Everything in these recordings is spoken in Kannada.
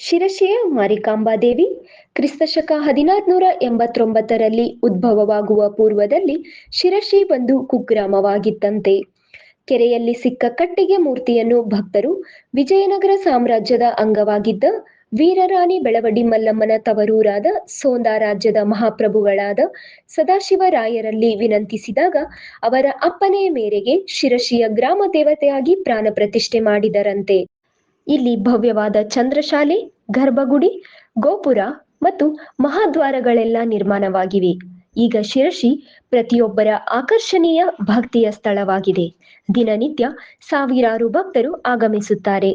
ಶಿರಶಿಯ ಮಾರಿಕಾಂಬಾದೇವಿ ಕ್ರಿಸ್ತಶಕ ಹದಿನಾರುನೂರ ಎಂಬತ್ತೊಂಬತ್ತರಲ್ಲಿ ಉದ್ಭವವಾಗುವ ಪೂರ್ವದಲ್ಲಿ ಶಿರಶಿ ಒಂದು ಕುಗ್ರಾಮವಾಗಿತ್ತಂತೆ. ಕೆರೆಯಲ್ಲಿ ಸಿಕ್ಕ ಕಟ್ಟಿಗೆ ಮೂರ್ತಿಯನ್ನು ಭಕ್ತರು ವಿಜಯನಗರ ಸಾಮ್ರಾಜ್ಯದ ಅಂಗವಾಗಿದ್ದ ವೀರರಾಣಿ ಬೆಳವಡಿ ಮಲ್ಲಮ್ಮನ ತವರೂರಾದ ಸೋಂದ ರಾಜ್ಯದ ಮಹಾಪ್ರಭುಗಳಾದ ಸದಾಶಿವರಾಯರಲ್ಲಿ ವಿನಂತಿಸಿದಾಗ ಅವರ ಅಪ್ಪನೆಯ ಮೇರೆಗೆ ಶಿರಶಿಯ ಗ್ರಾಮ ದೇವತೆಯಾಗಿ ಪ್ರಾಣ ಪ್ರತಿಷ್ಠೆ ಮಾಡಿದರಂತೆ. ಇಲ್ಲಿ ಭವ್ಯವಾದ ಚಂದ್ರಶಾಲೆ, ಗರ್ಭಗುಡಿ, ಗೋಪುರ ಮತ್ತು ಮಹಾದ್ವಾರಗಳೆಲ್ಲ ನಿರ್ಮಾಣವಾಗಿವೆ. ಈಗ ಶಿರಶಿ ಪ್ರತಿಯೊಬ್ಬರ ಆಕರ್ಷಣೀಯ ಭಕ್ತಿಯ ಸ್ಥಳವಾಗಿದೆ. ದಿನನಿತ್ಯ ಸಾವಿರಾರು ಭಕ್ತರು ಆಗಮಿಸುತ್ತಾರೆ.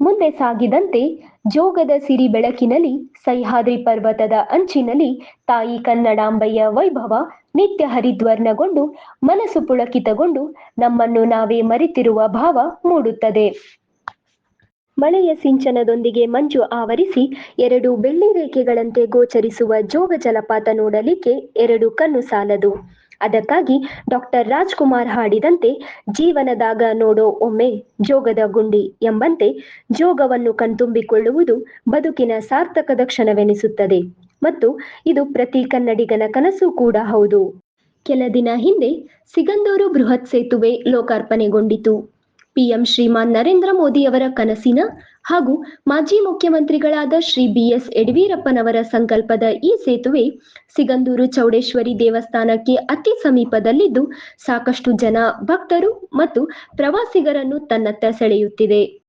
ಮುಂದೆ ಸಾಗಿದಂತೆ ಜೋಗದ ಸಿರಿ ಬೆಳಕಿನಲ್ಲಿ, ಸಹ್ಯಾದ್ರಿ ಪರ್ವತದ ಅಂಚಿನಲ್ಲಿ ತಾಯಿ ಕನ್ನಡಾಂಬೆಯ ವೈಭವ ನಿತ್ಯ ಹರಿದ್ವರ್ಣಗೊಂಡು, ಮನಸ್ಸು ಪುಳಕಿತಗೊಂಡು ನಮ್ಮನ್ನು ನಾವೇ ಮರೆತಿರುವ ಭಾವ ಮೂಡುತ್ತದೆ. ಮಳೆಯ ಸಿಂಚನದೊಂದಿಗೆ ಮಂಜು ಆವರಿಸಿ ಎರಡು ಬೆಳ್ಳಿ ರೇಖೆಗಳಂತೆ ಗೋಚರಿಸುವ ಜೋಗ ಜಲಪಾತ ನೋಡಲಿಕ್ಕೆ ಎರಡು ಕಣ್ಣು ಸಾಲದು. ಅದಕ್ಕಾಗಿ ಡಾಕ್ಟರ್ ರಾಜ್ಕುಮಾರ್ ಹಾಡಿದಂತೆ ಜೀವನದಾಗ ನೋಡೋ ಒಮ್ಮೆ ಜೋಗದ ಗುಂಡಿ ಎಂಬಂತೆ ಜೋಗವನ್ನು ಕಣ್ತುಂಬಿಕೊಳ್ಳುವುದು ಬದುಕಿನ ಸಾರ್ಥಕದ ಕ್ಷಣವೆನಿಸುತ್ತದೆ. ಮತ್ತು ಇದು ಪ್ರತಿ ಕನ್ನಡಿಗನ ಕನಸು ಕೂಡ ಹೌದು. ಕೆಲ ದಿನ ಹಿಂದೆ ಸಿಗಂದೂರು ಬೃಹತ್ ಸೇತುವೆ ಲೋಕಾರ್ಪಣೆಗೊಂಡಿತು. ಪಿಎಂ ಶ್ರೀಮಾನ್ ನರೇಂದ್ರ ಮೋದಿ ಅವರ ಕನಸಿನ ಹಾಗೂ ಮಾಜಿ ಮುಖ್ಯಮಂತ್ರಿಗಳಾದ ಶ್ರೀ ಬಿಎಸ್ ಯಡಿಯೂರಪ್ಪನವರ ಸಂಕಲ್ಪದ ಈ ಸೇತುವೆ ಸಿಗಂದೂರು ಚೌಡೇಶ್ವರಿ ದೇವಸ್ಥಾನಕ್ಕೆ ಅತಿ ಸಮೀಪದಲ್ಲಿದ್ದು ಸಾಕಷ್ಟು ಜನ ಭಕ್ತರು ಮತ್ತು ಪ್ರವಾಸಿಗರನ್ನು ತನ್ನತ್ತ ಸೆಳೆಯುತ್ತಿದೆ.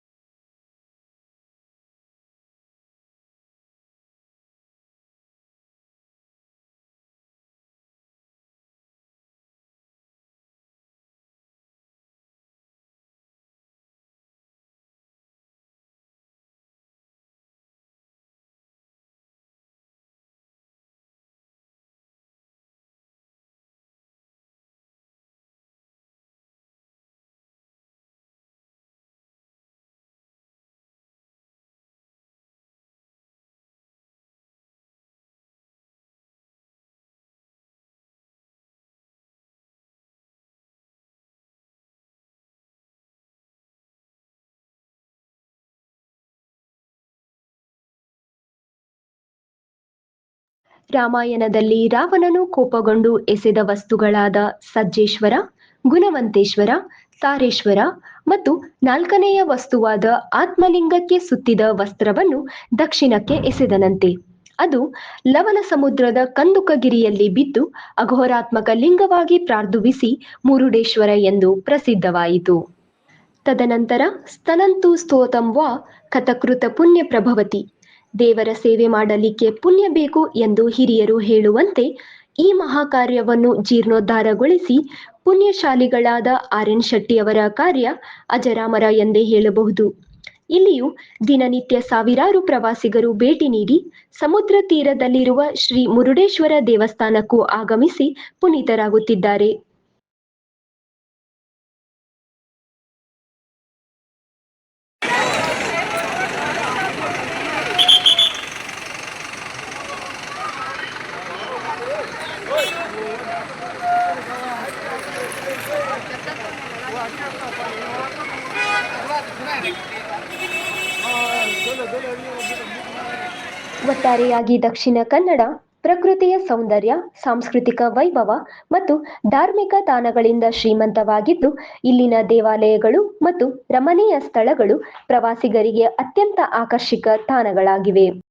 ರಾಮಾಯಣದಲ್ಲಿ ರಾವಣನು ಕೋಪಗೊಂಡು ಎಸೆದ ವಸ್ತುಗಳಾದ ಸಜ್ಜೇಶ್ವರ, ಗುಣವಂತೇಶ್ವರ ತಾರೇಶ್ವರ ಮತ್ತು ನಾಲ್ಕನೆಯ ವಸ್ತುವಾದ ಆತ್ಮಲಿಂಗಕ್ಕೆ ಸುತ್ತಿದ ವಸ್ತ್ರವನ್ನು ದಕ್ಷಿಣಕ್ಕೆ ಎಸೆದನಂತೆ. ಅದು ಲವಣ ಸಮುದ್ರದ ಕಂದುಕಗಿರಿಯಲ್ಲಿ ಬಿದ್ದು ಅಘೋರಾತ್ಮಕ ಲಿಂಗವಾಗಿ ಪ್ರಾರ್ಧುವಿಸಿ ಮುರುಡೇಶ್ವರ ಎಂದು ಪ್ರಸಿದ್ಧವಾಯಿತು. ತದನಂತರ ಸ್ತನಂತು ಸ್ತೋತಂ ವಾ ಕಥಕೃತ ಪುಣ್ಯ ಪ್ರಭವತಿ ದೇವರ ಸೇವೆ ಮಾಡಲಿಕ್ಕೆ ಪುಣ್ಯ ಬೇಕು ಎಂದು ಹಿರಿಯರು ಹೇಳುವಂತೆ ಈ ಮಹಾಕಾರ್ಯವನ್ನು ಜೀರ್ಣೋದ್ಧಾರಗೊಳಿಸಿ ಪುಣ್ಯಶಾಲಿಗಳಾದ ಆರ್ ಎನ್ ಶೆಟ್ಟಿಯವರ ಕಾರ್ಯ ಅಜರಾಮರ ಎಂದೇ ಹೇಳಬಹುದು. ಇಲ್ಲಿಯೂ ದಿನನಿತ್ಯ ಸಾವಿರಾರು ಪ್ರವಾಸಿಗರು ಭೇಟಿ ನೀಡಿ ಸಮುದ್ರ ತೀರದಲ್ಲಿರುವ ಶ್ರೀ ಮುರುಡೇಶ್ವರ ದೇವಸ್ಥಾನಕ್ಕೂ ಆಗಮಿಸಿ ಪುನೀತರಾಗುತ್ತಿದ್ದಾರೆ. ಒಟ್ಟಾರೆಯಾಗಿ ದಕ್ಷಿಣ ಕನ್ನಡ, ಪ್ರಕೃತಿಯ ಸೌಂದರ್ಯ, ಸಾಂಸ್ಕೃತಿಕ ವೈಭವ ಮತ್ತು ಧಾರ್ಮಿಕ ತಾಣಗಳಿಂದ ಶ್ರೀಮಂತವಾಗಿದ್ದು, ಇಲ್ಲಿನ ದೇವಾಲಯಗಳು ಮತ್ತು ರಮಣೀಯ ಸ್ಥಳಗಳು ಪ್ರವಾಸಿಗರಿಗೆ ಅತ್ಯಂತ ಆಕರ್ಷಕ ತಾಣಗಳಾಗಿವೆ.